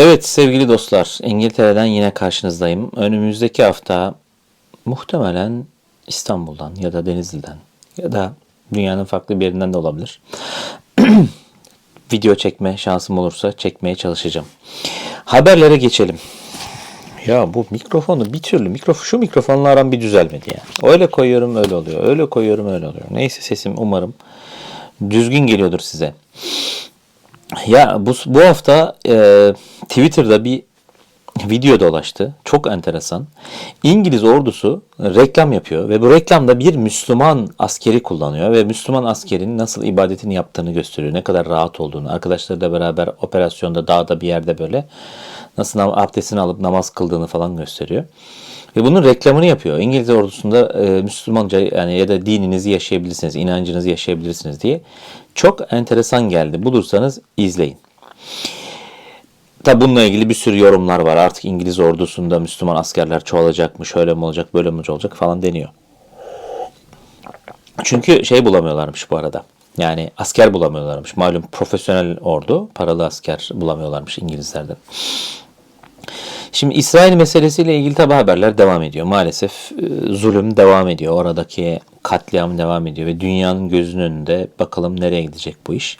Evet sevgili dostlar, İngiltere'den yine karşınızdayım. Önümüzdeki hafta muhtemelen İstanbul'dan ya da Denizli'den ya da dünyanın farklı bir yerinden de olabilir. Video çekme şansım olursa çekmeye çalışacağım. Haberlere geçelim. Ya bu mikrofonu bir türlü mikrofon şu mikrofonla aram bir düzelmedi ya. Öyle koyuyorum öyle oluyor. Öyle koyuyorum öyle oluyor. Neyse sesim umarım düzgün geliyordur size. Ya bu, bu hafta e, Twitter'da bir video dolaştı. Çok enteresan. İngiliz ordusu reklam yapıyor ve bu reklamda bir Müslüman askeri kullanıyor ve Müslüman askerin nasıl ibadetini yaptığını gösteriyor. Ne kadar rahat olduğunu. Arkadaşlarıyla beraber operasyonda dağda bir yerde böyle nasıl abdestini alıp namaz kıldığını falan gösteriyor. Ve bunun reklamını yapıyor. İngiliz ordusunda e, Müslümanca yani ya da dininizi yaşayabilirsiniz, inancınızı yaşayabilirsiniz diye. Çok enteresan geldi. Bulursanız izleyin. Tabi bununla ilgili bir sürü yorumlar var. Artık İngiliz ordusunda Müslüman askerler çoğalacak mı, şöyle mi olacak, böyle mi olacak falan deniyor. Çünkü şey bulamıyorlarmış bu arada. Yani asker bulamıyorlarmış. Malum profesyonel ordu, paralı asker bulamıyorlarmış İngilizlerden. Şimdi İsrail meselesiyle ilgili tabi haberler devam ediyor. Maalesef e, zulüm devam ediyor. Oradaki katliam devam ediyor ve dünyanın gözünün önünde bakalım nereye gidecek bu iş.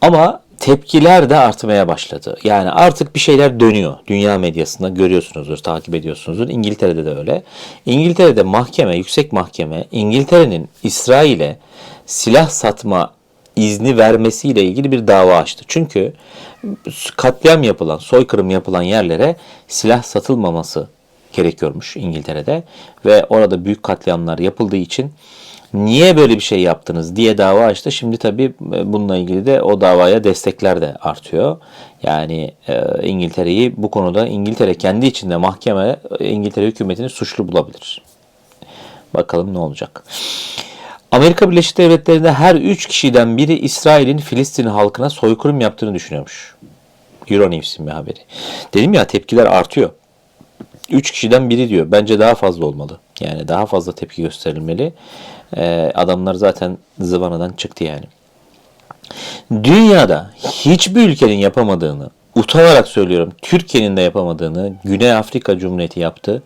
Ama tepkiler de artmaya başladı. Yani artık bir şeyler dönüyor. Dünya medyasında görüyorsunuzdur, takip ediyorsunuzdur. İngiltere'de de öyle. İngiltere'de mahkeme, yüksek mahkeme İngiltere'nin İsrail'e silah satma izni vermesiyle ilgili bir dava açtı. Çünkü katliam yapılan, soykırım yapılan yerlere silah satılmaması gerekiyormuş İngiltere'de ve orada büyük katliamlar yapıldığı için niye böyle bir şey yaptınız diye dava açtı. Şimdi tabii bununla ilgili de o davaya destekler de artıyor. Yani e, İngiltere'yi bu konuda İngiltere kendi içinde mahkeme e, İngiltere hükümetini suçlu bulabilir. Bakalım ne olacak. Amerika Birleşik Devletleri'nde her 3 kişiden biri İsrail'in Filistin halkına soykırım yaptığını düşünüyormuş. Euronews'in bir haberi. Dedim ya tepkiler artıyor. 3 kişiden biri diyor. Bence daha fazla olmalı. Yani daha fazla tepki gösterilmeli. Ee, adamlar zaten zıvanadan çıktı yani. Dünyada hiçbir ülkenin yapamadığını, utanarak söylüyorum, Türkiye'nin de yapamadığını Güney Afrika Cumhuriyeti yaptı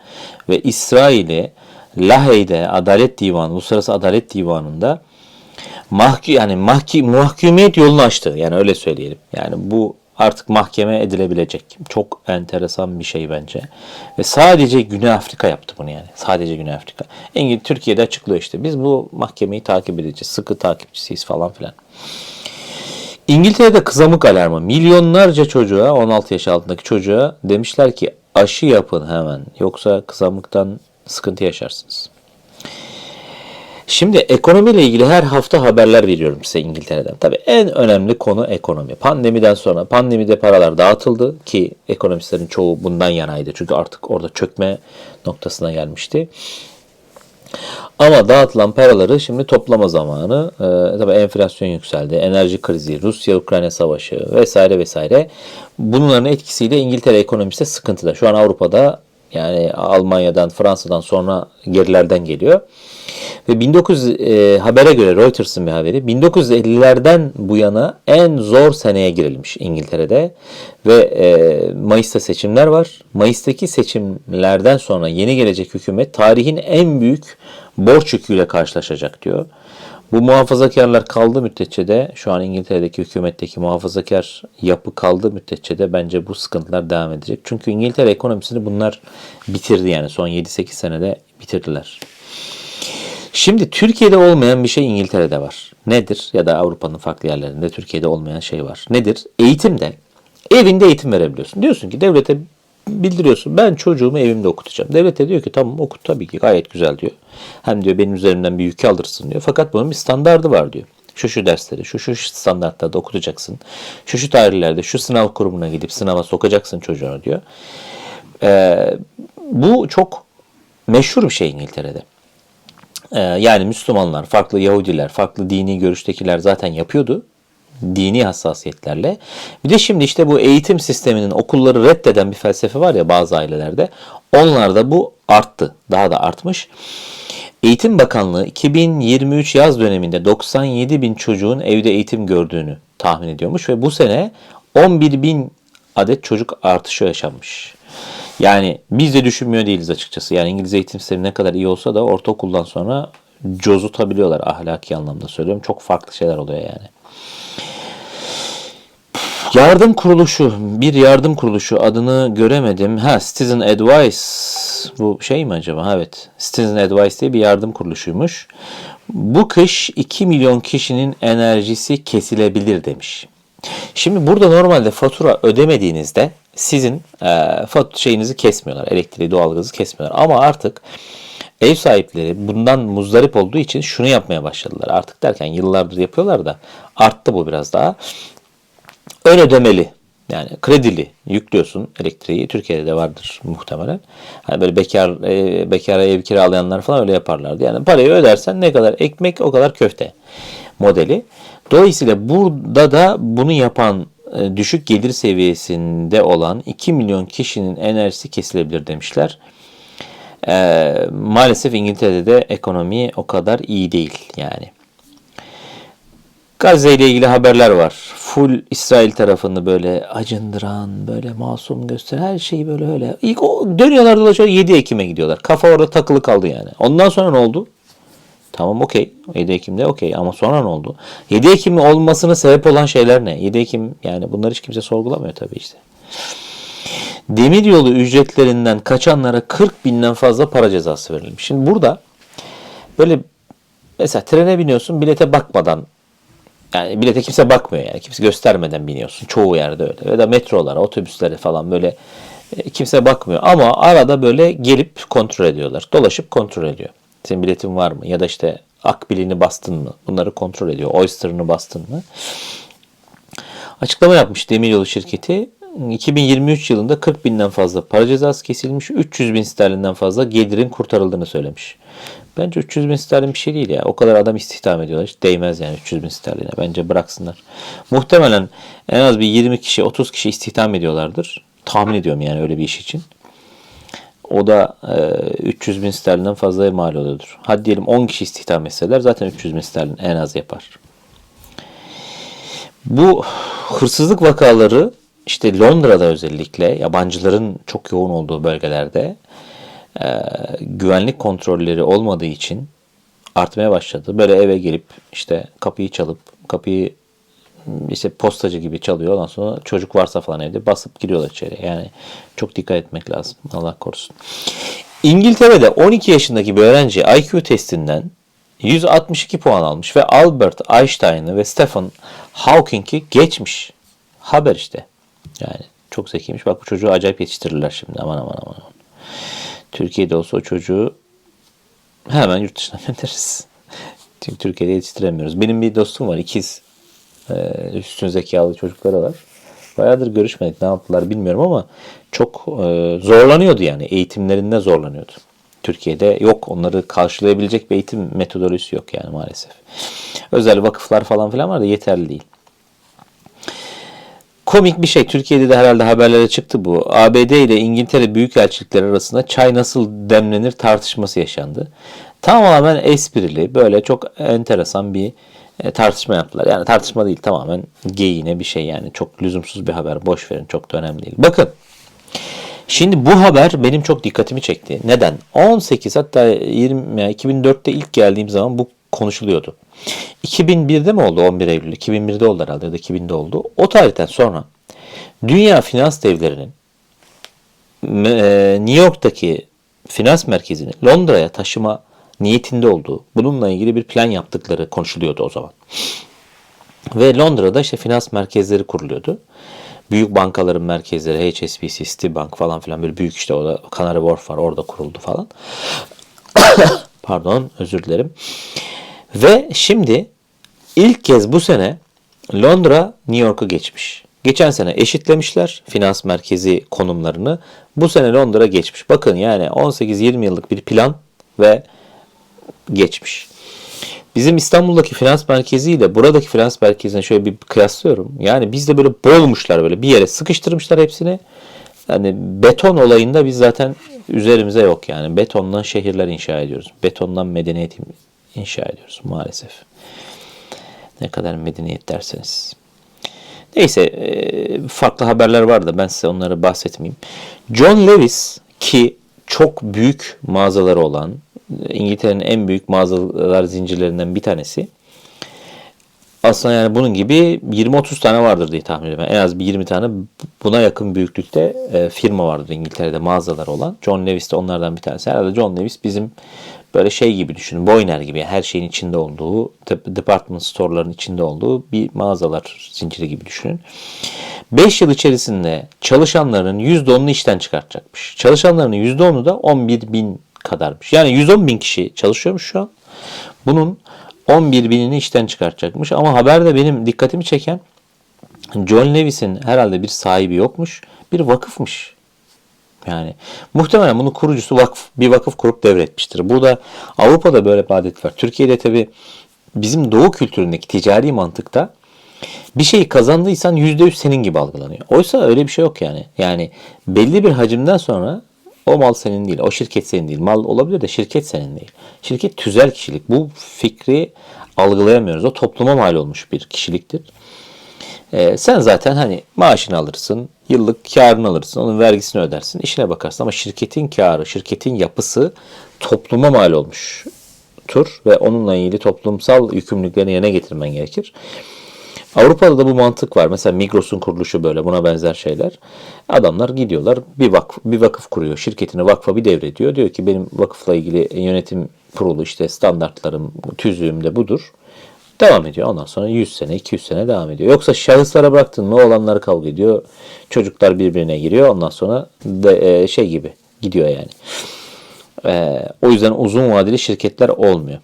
ve İsrail'i Lahey'de Adalet Divanı, Uluslararası Adalet Divanı'nda mahkum yani mahki, mahkumiyet yolunu açtı. Yani öyle söyleyelim. Yani bu artık mahkeme edilebilecek. Çok enteresan bir şey bence. Ve sadece Güney Afrika yaptı bunu yani. Sadece Güney Afrika. İngiliz Türkiye'de açıklıyor işte. Biz bu mahkemeyi takip edeceğiz. Sıkı takipçisiyiz falan filan. İngiltere'de kızamık alarmı. Milyonlarca çocuğa, 16 yaş altındaki çocuğa demişler ki aşı yapın hemen. Yoksa kızamıktan sıkıntı yaşarsınız. Şimdi ekonomiyle ilgili her hafta haberler veriyorum size İngiltere'den. Tabii en önemli konu ekonomi. Pandemiden sonra pandemide paralar dağıtıldı ki ekonomistlerin çoğu bundan yanaydı. Çünkü artık orada çökme noktasına gelmişti. Ama dağıtılan paraları şimdi toplama zamanı. Ee, tabii enflasyon yükseldi, enerji krizi, Rusya-Ukrayna savaşı vesaire vesaire. Bunların etkisiyle İngiltere ekonomisi de sıkıntıda. Şu an Avrupa'da yani Almanya'dan, Fransa'dan sonra gerilerden geliyor. Ve 1900 e, habere göre Reuters'ın bir haberi 1950'lerden bu yana en zor seneye girilmiş İngiltere'de ve e, Mayıs'ta seçimler var. Mayıs'taki seçimlerden sonra yeni gelecek hükümet tarihin en büyük borç yüküyle karşılaşacak diyor. Bu muhafazakarlar kaldı müddetçe de şu an İngiltere'deki hükümetteki muhafazakar yapı kaldı müddetçe de bence bu sıkıntılar devam edecek. Çünkü İngiltere ekonomisini bunlar bitirdi yani son 7-8 senede bitirdiler. Şimdi Türkiye'de olmayan bir şey İngiltere'de var. Nedir? Ya da Avrupa'nın farklı yerlerinde Türkiye'de olmayan şey var. Nedir? Eğitimde evinde eğitim verebiliyorsun. Diyorsun ki devlete bildiriyorsun. Ben çocuğumu evimde okutacağım. Devlet de diyor ki tamam okut tabii ki gayet güzel diyor. Hem diyor benim üzerimden bir yükü alırsın diyor. Fakat bunun bir standardı var diyor. Şu şu dersleri, şu şu standartlarda okutacaksın. Şu şu tarihlerde, şu sınav kurumuna gidip sınava sokacaksın çocuğunu diyor. Ee, bu çok meşhur bir şey İngiltere'de. Ee, yani Müslümanlar, farklı Yahudiler, farklı dini görüştekiler zaten yapıyordu dini hassasiyetlerle. Bir de şimdi işte bu eğitim sisteminin okulları reddeden bir felsefe var ya bazı ailelerde. Onlarda bu arttı. Daha da artmış. Eğitim Bakanlığı 2023 yaz döneminde 97 bin çocuğun evde eğitim gördüğünü tahmin ediyormuş ve bu sene 11 bin adet çocuk artışı yaşanmış. Yani biz de düşünmüyor değiliz açıkçası. Yani İngiliz eğitim sistemi ne kadar iyi olsa da ortaokuldan sonra cozutabiliyorlar ahlaki anlamda söylüyorum. Çok farklı şeyler oluyor yani. Yardım kuruluşu, bir yardım kuruluşu adını göremedim. Ha, Citizen Advice. Bu şey mi acaba? Evet. Citizen Advice diye bir yardım kuruluşuymuş. Bu kış 2 milyon kişinin enerjisi kesilebilir demiş. Şimdi burada normalde fatura ödemediğinizde sizin e, fat şeyinizi kesmiyorlar. Elektriği, doğalgazı kesmiyorlar. Ama artık ev sahipleri bundan muzdarip olduğu için şunu yapmaya başladılar. Artık derken yıllardır yapıyorlar da arttı bu biraz daha. Ön ödemeli yani kredili yüklüyorsun elektriği. Türkiye'de de vardır muhtemelen. Hani böyle bekar e, bekara ev kiralayanlar falan öyle yaparlardı. Yani parayı ödersen ne kadar ekmek o kadar köfte modeli. Dolayısıyla burada da bunu yapan e, düşük gelir seviyesinde olan 2 milyon kişinin enerjisi kesilebilir demişler. E, maalesef İngiltere'de de ekonomi o kadar iyi değil yani. Gazze ile ilgili haberler var. Full İsrail tarafını böyle acındıran, böyle masum gösteren her şeyi böyle öyle. İlk o dönüyorlar dolaşıyor 7 Ekim'e gidiyorlar. Kafa orada takılı kaldı yani. Ondan sonra ne oldu? Tamam okey. 7 Ekim'de okey ama sonra ne oldu? 7 Ekim olmasına sebep olan şeyler ne? 7 Ekim yani bunları hiç kimse sorgulamıyor tabii işte. Demiryolu ücretlerinden kaçanlara 40 binden fazla para cezası verilmiş. Şimdi burada böyle mesela trene biniyorsun bilete bakmadan yani bilete kimse bakmıyor yani. Kimse göstermeden biniyorsun. Çoğu yerde öyle. Ya da metrolara, otobüslere falan böyle e, kimse bakmıyor. Ama arada böyle gelip kontrol ediyorlar. Dolaşıp kontrol ediyor. Senin biletin var mı? Ya da işte akbilini bastın mı? Bunları kontrol ediyor. Oyster'ını bastın mı? Açıklama yapmış Demiryolu şirketi. 2023 yılında 40 binden fazla para cezası kesilmiş, 300 bin sterlinden fazla gelirin kurtarıldığını söylemiş. Bence 300 bin sterlin bir şey değil ya. O kadar adam istihdam ediyorlar. Hiç değmez yani 300 bin sterline. Bence bıraksınlar. Muhtemelen en az bir 20 kişi, 30 kişi istihdam ediyorlardır. Tahmin ediyorum yani öyle bir iş için. O da e, 300 bin sterlinden fazla mal oluyordur. Hadi diyelim 10 kişi istihdam etseler zaten 300 bin sterlin en az yapar. Bu hırsızlık vakaları işte Londra'da özellikle yabancıların çok yoğun olduğu bölgelerde e, güvenlik kontrolleri olmadığı için artmaya başladı. Böyle eve gelip işte kapıyı çalıp kapıyı işte postacı gibi çalıyor. Ondan sonra çocuk varsa falan evde basıp giriyorlar içeri. Yani çok dikkat etmek lazım. Allah korusun. İngiltere'de 12 yaşındaki bir öğrenci IQ testinden 162 puan almış ve Albert Einstein'ı ve Stephen Hawking'i geçmiş. Haber işte. Yani çok zekiymiş. Bak bu çocuğu acayip yetiştirirler şimdi. Aman aman aman. Türkiye'de olsa o çocuğu hemen yurt dışına göndeririz. Çünkü Türkiye'de yetiştiremiyoruz. Benim bir dostum var. ikiz. Ee, üstün zekalı çocukları var. Bayağıdır görüşmedik. Ne yaptılar bilmiyorum ama çok e, zorlanıyordu yani. Eğitimlerinde zorlanıyordu. Türkiye'de yok. Onları karşılayabilecek bir eğitim metodolojisi yok yani maalesef. Özel vakıflar falan filan var da yeterli değil komik bir şey. Türkiye'de de herhalde haberlere çıktı bu. ABD ile İngiltere büyükelçilikleri arasında çay nasıl demlenir tartışması yaşandı. Tamamen esprili, böyle çok enteresan bir e, tartışma yaptılar. Yani tartışma değil tamamen geyine bir şey yani. Çok lüzumsuz bir haber. Boş verin çok da önemli değil. Bakın. Şimdi bu haber benim çok dikkatimi çekti. Neden? 18 hatta 20 yani 2004'te ilk geldiğim zaman bu konuşuluyordu. 2001'de mi oldu 11 Eylül? 2001'de oldu herhalde ya da 2000'de oldu. O tarihten sonra dünya finans devlerinin e, New York'taki finans merkezini Londra'ya taşıma niyetinde olduğu, bununla ilgili bir plan yaptıkları konuşuluyordu o zaman. Ve Londra'da işte finans merkezleri kuruluyordu. Büyük bankaların merkezleri HSBC, Citibank falan filan böyle büyük işte orada Canary Wharf var orada kuruldu falan. Pardon özür dilerim. Ve şimdi ilk kez bu sene Londra New York'u geçmiş. Geçen sene eşitlemişler finans merkezi konumlarını. Bu sene Londra geçmiş. Bakın yani 18-20 yıllık bir plan ve geçmiş. Bizim İstanbul'daki finans merkezi ile buradaki finans merkezine şöyle bir kıyaslıyorum. Yani bizde böyle boğulmuşlar böyle bir yere sıkıştırmışlar hepsini. Yani beton olayında biz zaten üzerimize yok yani. Betondan şehirler inşa ediyoruz. Betondan medeniyet inşa ediyoruz maalesef. Ne kadar medeniyet derseniz. Neyse e, farklı haberler var da ben size onları bahsetmeyeyim. John Lewis ki çok büyük mağazaları olan İngiltere'nin en büyük mağazalar zincirlerinden bir tanesi. Aslında yani bunun gibi 20-30 tane vardır diye tahmin ediyorum. En az bir 20 tane buna yakın büyüklükte e, firma vardır İngiltere'de mağazaları olan. John Lewis de onlardan bir tanesi. Herhalde John Lewis bizim böyle şey gibi düşünün. Boyner gibi her şeyin içinde olduğu, department store'ların içinde olduğu bir mağazalar zinciri gibi düşünün. 5 yıl içerisinde çalışanların %10'unu işten çıkartacakmış. Çalışanların %10'u da 11 bin kadarmış. Yani 110 bin kişi çalışıyormuş şu an. Bunun 11 binini işten çıkartacakmış. Ama haberde benim dikkatimi çeken John Lewis'in herhalde bir sahibi yokmuş. Bir vakıfmış. Yani muhtemelen bunun kurucusu vakıf, bir vakıf kurup devretmiştir. Burada Avrupa'da böyle bir adet var. Türkiye'de tabi bizim doğu kültüründeki ticari mantıkta bir şeyi kazandıysan %100 senin gibi algılanıyor. Oysa öyle bir şey yok yani. Yani belli bir hacimden sonra o mal senin değil, o şirket senin değil. Mal olabilir de şirket senin değil. Şirket tüzel kişilik. Bu fikri algılayamıyoruz. O topluma mal olmuş bir kişiliktir. Ee, sen zaten hani maaşını alırsın, yıllık karını alırsın, onun vergisini ödersin, işine bakarsın. Ama şirketin karı, şirketin yapısı topluma mal olmuştur ve onunla ilgili toplumsal yükümlülüklerini yerine getirmen gerekir. Avrupa'da da bu mantık var. Mesela Migros'un kuruluşu böyle buna benzer şeyler. Adamlar gidiyorlar bir vakıf, bir vakıf kuruyor. Şirketini vakfa bir devrediyor. Diyor ki benim vakıfla ilgili yönetim kurulu işte standartlarım, tüzüğüm de budur. Devam ediyor. Ondan sonra 100 sene, 200 sene devam ediyor. Yoksa şahıslara bıraktın mı olanları kavga ediyor. Çocuklar birbirine giriyor. Ondan sonra de, e, şey gibi gidiyor yani. E, o yüzden uzun vadeli şirketler olmuyor.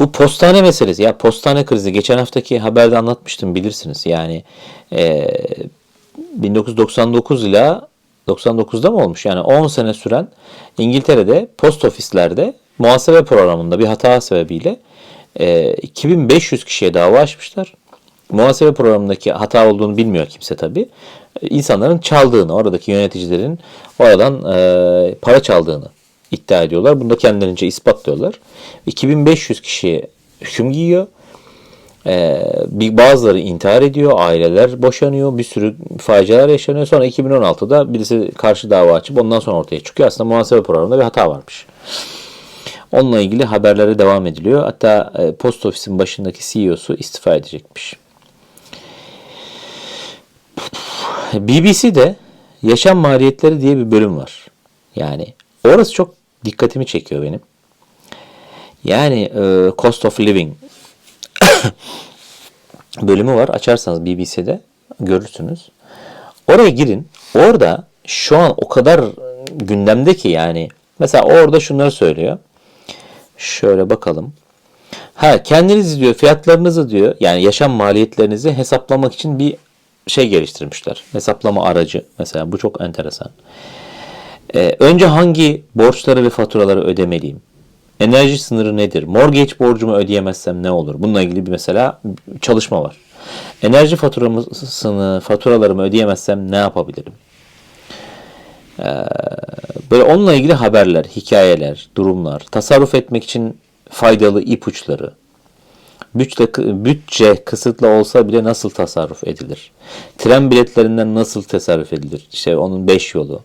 Bu postane meselesi ya postane krizi geçen haftaki haberde anlatmıştım bilirsiniz. Yani e, 1999 ile 99'da mı olmuş? Yani 10 sene süren İngiltere'de post ofislerde muhasebe programında bir hata sebebiyle e, 2500 kişiye dava açmışlar. Muhasebe programındaki hata olduğunu bilmiyor kimse tabi. İnsanların çaldığını, oradaki yöneticilerin oradan e, para çaldığını iddia ediyorlar. Bunu da kendilerince ispatlıyorlar. 2500 kişi hüküm giyiyor. Ee, bir bazıları intihar ediyor, aileler boşanıyor, bir sürü facialar yaşanıyor. Sonra 2016'da birisi karşı dava açıp ondan sonra ortaya çıkıyor. Aslında muhasebe programında bir hata varmış. Onunla ilgili haberlere devam ediliyor. Hatta e, post ofisin başındaki CEO'su istifa edecekmiş. BBC'de yaşam maliyetleri diye bir bölüm var. Yani orası çok dikkatimi çekiyor benim. Yani e, Cost of Living bölümü var. Açarsanız BBC'de görürsünüz. Oraya girin. Orada şu an o kadar gündemde ki yani mesela orada şunları söylüyor. Şöyle bakalım. Ha kendiniz diyor fiyatlarınızı diyor yani yaşam maliyetlerinizi hesaplamak için bir şey geliştirmişler. Hesaplama aracı mesela bu çok enteresan. Ee, önce hangi borçları ve faturaları ödemeliyim? Enerji sınırı nedir? Mortgage borcumu ödeyemezsem ne olur? Bununla ilgili bir mesela çalışma var. Enerji faturamısını, faturalarımı ödeyemezsem ne yapabilirim? Ee, böyle onunla ilgili haberler, hikayeler, durumlar, tasarruf etmek için faydalı ipuçları, bütçe, bütçe kısıtlı olsa bile nasıl tasarruf edilir? Tren biletlerinden nasıl tasarruf edilir? İşte onun 5 yolu.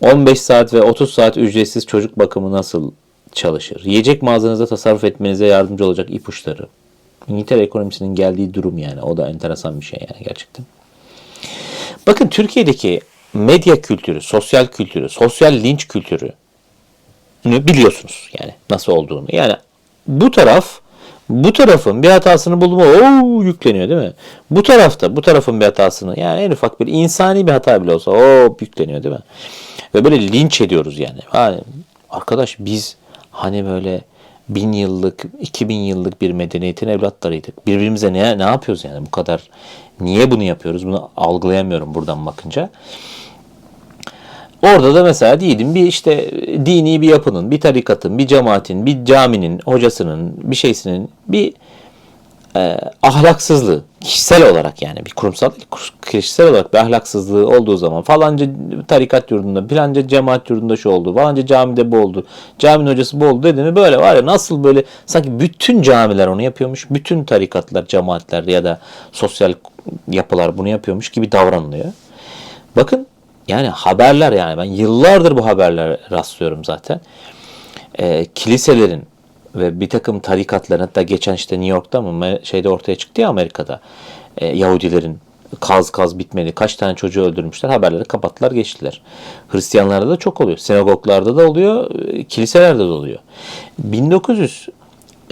15 saat ve 30 saat ücretsiz çocuk bakımı nasıl çalışır? Yiyecek mağazanızda tasarruf etmenize yardımcı olacak ipuçları. İngiltere ekonomisinin geldiği durum yani. O da enteresan bir şey yani gerçekten. Bakın Türkiye'deki medya kültürü, sosyal kültürü, sosyal linç kültürü biliyorsunuz yani nasıl olduğunu. Yani bu taraf bu tarafın bir hatasını bulma o yükleniyor değil mi? Bu tarafta bu tarafın bir hatasını yani en ufak bir insani bir hata bile olsa o yükleniyor değil mi? Ve böyle linç ediyoruz yani. yani arkadaş biz hani böyle bin yıllık, iki bin yıllık bir medeniyetin evlatlarıydık. Birbirimize ne, ne yapıyoruz yani bu kadar? Niye bunu yapıyoruz? Bunu algılayamıyorum buradan bakınca. Orada da mesela diyelim bir işte dini bir yapının, bir tarikatın, bir cemaatin, bir caminin, hocasının, bir şeysinin bir e, ahlaksızlığı kişisel olarak yani bir kurumsal değil, kişisel olarak bir ahlaksızlığı olduğu zaman falanca tarikat yurdunda filanca cemaat yurdunda şu oldu falanca camide bu oldu caminin hocası bu oldu dediğini böyle var ya nasıl böyle sanki bütün camiler onu yapıyormuş bütün tarikatlar cemaatler ya da sosyal yapılar bunu yapıyormuş gibi davranılıyor. Bakın yani haberler yani ben yıllardır bu haberlere rastlıyorum zaten. Ee, kiliselerin ve bir takım tarikatların hatta geçen işte New York'ta mı şeyde ortaya çıktı ya Amerika'da Ee, Yahudilerin kaz kaz bitmedi. Kaç tane çocuğu öldürmüşler. Haberleri kapattılar geçtiler. Hristiyanlarda da çok oluyor. Sinagoglarda da oluyor. e, Kiliselerde de oluyor. 1900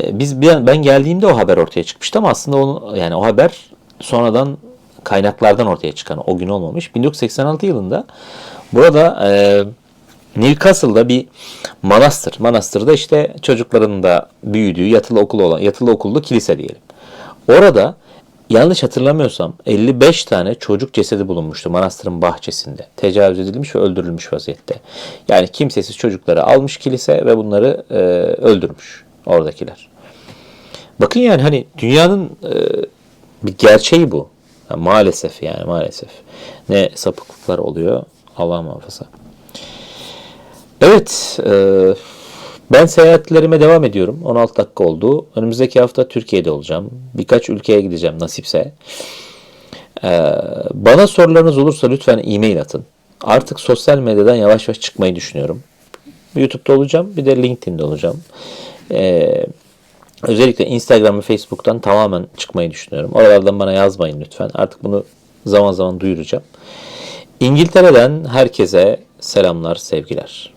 e, biz ben geldiğimde o haber ortaya çıkmıştı ama aslında onu yani o haber sonradan kaynaklardan ortaya çıkan o gün olmamış. 1986 yılında burada e, Newcastle'da bir manastır. Manastırda işte çocukların da büyüdüğü yatılı okul olan yatılı okullu kilise diyelim. Orada yanlış hatırlamıyorsam 55 tane çocuk cesedi bulunmuştu manastırın bahçesinde. Tecavüz edilmiş ve öldürülmüş vaziyette. Yani kimsesiz çocukları almış kilise ve bunları e, öldürmüş oradakiler. Bakın yani hani dünyanın e, bir gerçeği bu. Ha, maalesef yani maalesef. Ne sapıklıklar oluyor Allah muhafaza. Evet, e, ben seyahatlerime devam ediyorum. 16 dakika oldu. Önümüzdeki hafta Türkiye'de olacağım. Birkaç ülkeye gideceğim nasipse. E, bana sorularınız olursa lütfen e-mail atın. Artık sosyal medyadan yavaş yavaş çıkmayı düşünüyorum. YouTube'da olacağım, bir de LinkedIn'de olacağım. E, özellikle Instagram ve Facebook'tan tamamen çıkmayı düşünüyorum. Oralardan bana yazmayın lütfen. Artık bunu zaman zaman duyuracağım. İngiltere'den herkese selamlar, sevgiler.